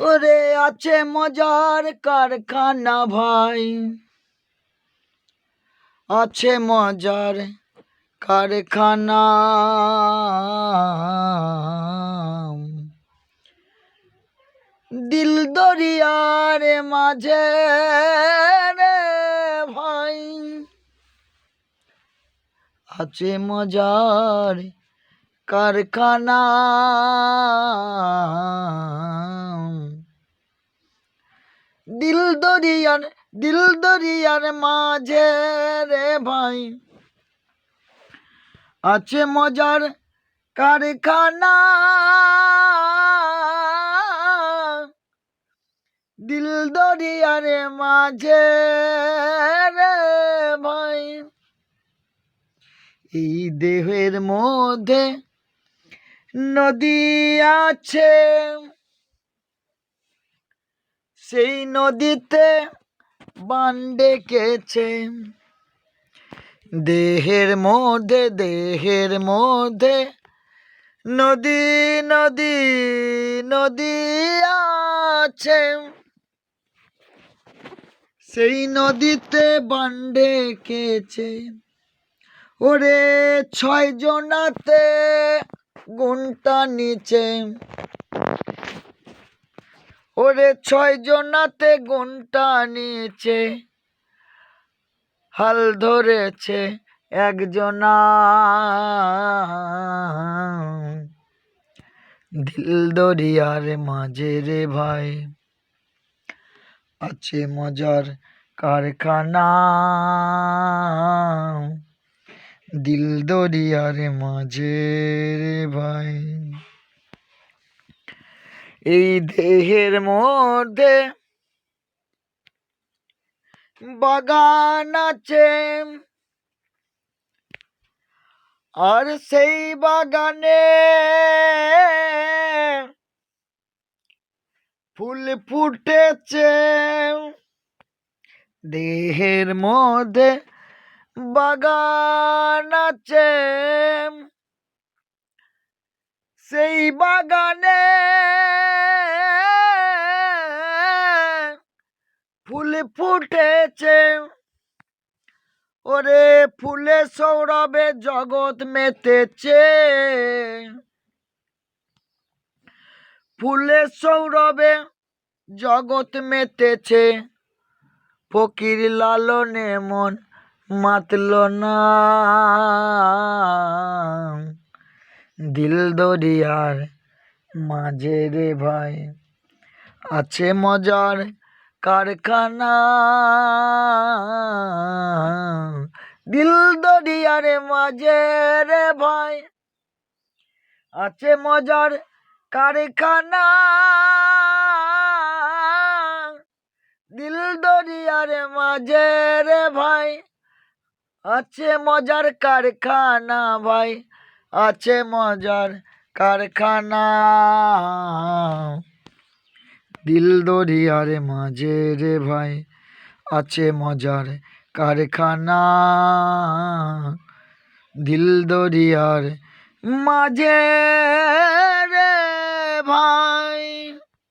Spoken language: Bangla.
ওরে আছে মজার কারখানা ভাই। আছে মজার কারখানা। দিল দরিয়ার মাঝে রে ভাই। আছে মজার কারখানা। দিল দরিয়ার দিল দরিয়ার মাঝে রে ভাই। আছে মজার কারখানা। দিল দরিয়ার মাঝে রে ভাই। এই দেহের মধ্যে নদী আছে। সেই নদীতে বান ডেকেছে। দেহের মধ্যে দেহের মধ্যে, নদী নদী নদী আছে। সেই নদীতে বান ডেকেছে। ওরে ছয় জনাতে গুণটা নিচে। ওরে ছয় জনাতে গুণটা নিচে হাল ধরেছে একজনা দিল দরিয়ার মাঝে রে ভাই, আছে মজার কারখানা। দিল দরিয়ার মাঝে রে ভাই। এই দেহের মধ্যে বাগান আছে। আর সেই বাগানে ফুল ফুটেছে। দেহের মধ্যে বাগান আছে। সেই বাগানে ফুল ফুটেছে। ওরে ফুলে সৌরভে জগৎ মেতেছে। ফুলে সৌরভে জগৎ মেতেছে। ফকির লালনে মন মাতল না। দিল দরিয়ার মাঝে রে ভাই, আছে মজার কারখানা। দিল দরিয়ার মাঝে রে ভাই, আছে মজার কারখানা। দিল দরিয়ার মাঝে রে ভাই, আছে মজার কারখানা ভাই, আছে মজার কারখানা। দিল দরিয়ার মাঝে রে ভাই আছে মজার কারখানা। দিল দরিয়ার মাঝে রে ভাই।